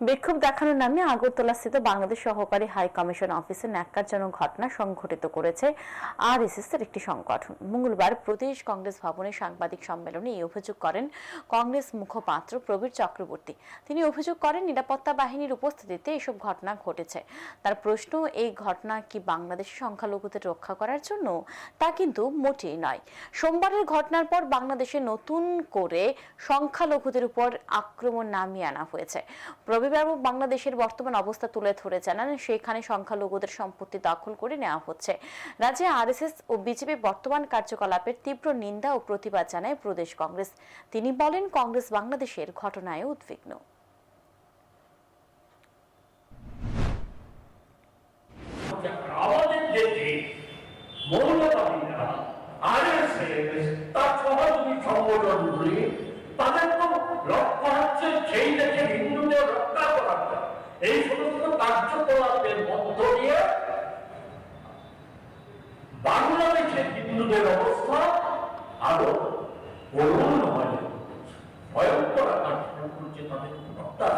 বিক্ষোভ দেখানোর নামে আগরতলা স্থিত বাংলাদেশ সহকারী হাই কমিশন অফিসে ন্যাক্কারজনক ঘটনা সংঘটিত করেছে আরএসএস এর একটি সংগঠন। মঙ্গলবার প্রদেশ কংগ্রেস ভবনে সাংবাদিক সম্মেলনে এই অভিযোগ করেন কংগ্রেস মুখপাত্র প্রবীর চক্রবর্তী। তিনি অভিযোগ করেন, নিরাপত্তা বাহিনীর উপস্থিতিতে এসব ঘটনা ঘটেছে। তার প্রশ্ন, এই ঘটনা কি বাংলাদেশের সংখ্যালঘুদের রক্ষা করার জন্য? তা কিন্তু মোটেই নয়। সোমবারের ঘটনার পর বাংলাদেশে নতুন করে সংখ্যালঘুদের উপর আক্রমণ নামিয়ে আনা হয়েছে। রবিবার বাংলাদেশের বর্তমান অবস্থা তুলে ধরে জানান সেখানে সংখ্যালঘুদের সম্পত্তি দখল করে নেওয়া হচ্ছে। রাজ্যে আরএসএস ও বিজেপি বর্তমান কার্যকলাপের তীব্র নিন্দা ও প্রতিবাদ জানায় প্রদেশ কংগ্রেস। তিনি বলেন, কংগ্রেস বাংলাদেশের ঘটনায় উদ্বিগ্ন। মৌলবাদীরা আরএসএস এই সমস্ত কার্যকলাপের মধ্য দিয়ে বাংলাদেশের হিন্দুদের অবস্থা আরও করুণ হয়ে। ভয়ঙ্কর আকার করছে তাদের হত্যা